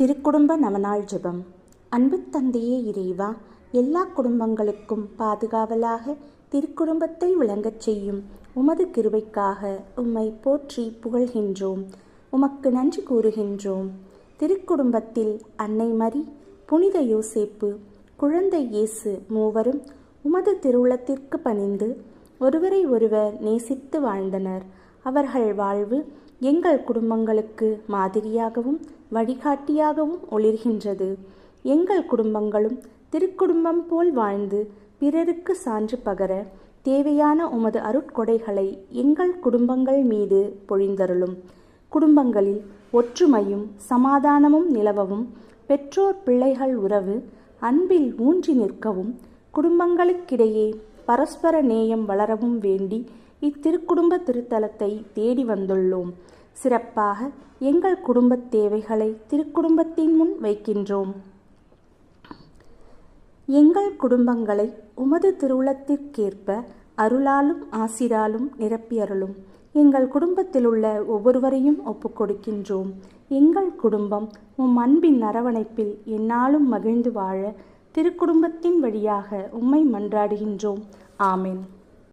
திருக்குடும்ப நவநாள் ஜெபம். அன்பு தந்தையே இறைவா எல்லா குடும்பங்களுக்கும் பாதுகாவலாக திருக்குடும்பத்தை விளங்கச் செய்யும் உமது கிருபைக்காக உம்மை போற்றி புகழ்கின்றோம். உமக்கு நன்றி கூறுகின்றோம். திருக்குடும்பத்தில் அன்னை மரி புனித யோசேப்பு குழந்தை இயேசு மூவரும் உமது திருவுளத்திற்கு பணிந்து ஒருவரை ஒருவர் நேசித்து வாழ்ந்தனர். அவர்கள் வாழ்வு எங்கள் குடும்பங்களுக்கு மாதிரியாகவும் வழிகாட்டியாகவும் ஒளிர்கின்றது. எங்கள் குடும்பங்களும் திருக்குடும்பம் போல் வாழ்ந்து பிறருக்கு சான்று பகர தேவையான உமது அருட்கொடைகளை எங்கள் குடும்பங்கள் மீது பொழிந்தருளும். குடும்பங்களில் ஒற்றுமையும் சமாதானமும் நிலவவும் பெற்றோர் பிள்ளைகள் உறவு அன்பில் ஊன்றி நிற்கவும் குடும்பங்களுக்கிடையே பரஸ்பர நேயம் வளரவும் வேண்டி இத்திருக்குடும்ப திருத்தலத்தை தேடி வந்துள்ளோம். சிறப்பாக எங்கள் குடும்பத் தேவைகளை திருக்குடும்பத்தின் முன் வைக்கின்றோம். எங்கள் குடும்பங்களை உமது திருவுளத்திற்கேற்ப அருளாலும் ஆசிராலும் நிரப்பியருளும். எங்கள் குடும்பத்தில் உள்ள ஒவ்வொருவரையும் ஒப்புக்கொடுக்கின்றோம் எங்கள் குடும்பம் உம் அன்பின் அரவணைப்பில் என்னாலும் மகிழ்ந்து வாழ திருக்குடும்பத்தின் வழியாக உம்மை மன்றாடுகின்றோம். ஆமேன்.